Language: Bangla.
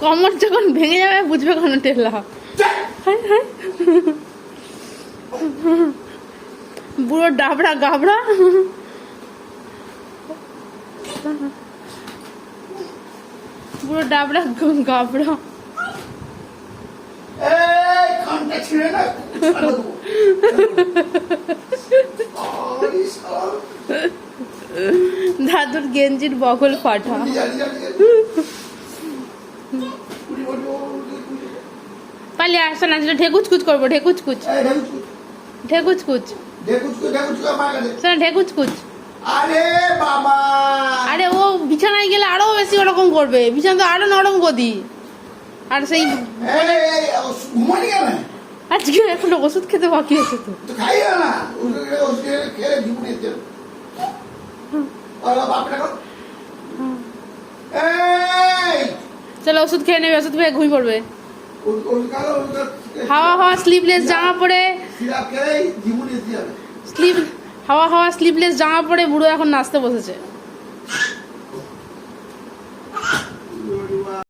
কমর যখন ভেঙে যাবে বুঝবে কোনো টেলা। বুড়ো ডাবড়া গাবড়া। বুড়ো ডাবড়া গাবড়া। না। দাদুর গেঞ্জির বগল ফাটা। পালিয়ে আসো না সেটা ঢেকুচকুচ করব ঢেকুচকুচ ঢেকুচকুচ, ঢেকুচকুচ আরে বাবা! আরে ও বিছানায় গেলে আরও বেশি ওরকম করবে। বিছানা তো আরও নরম গদি। আর সেই আজকে এখন ওষুধ খেতে বাকি আছে তো। তো খাইও না। ওষুধ খেলে- কর। চলো ওষুধ খেয়ে নেবে ওষুধ খেয়ে ঘুমিয়ে পড়বে। হাওয়া হাওয়া স্লিভলেস জামা পরে। স্লিভ হাওয়া হাওয়া স্লিভলেস জামা পরে বুড়ো এখন নাচতে বসেছে।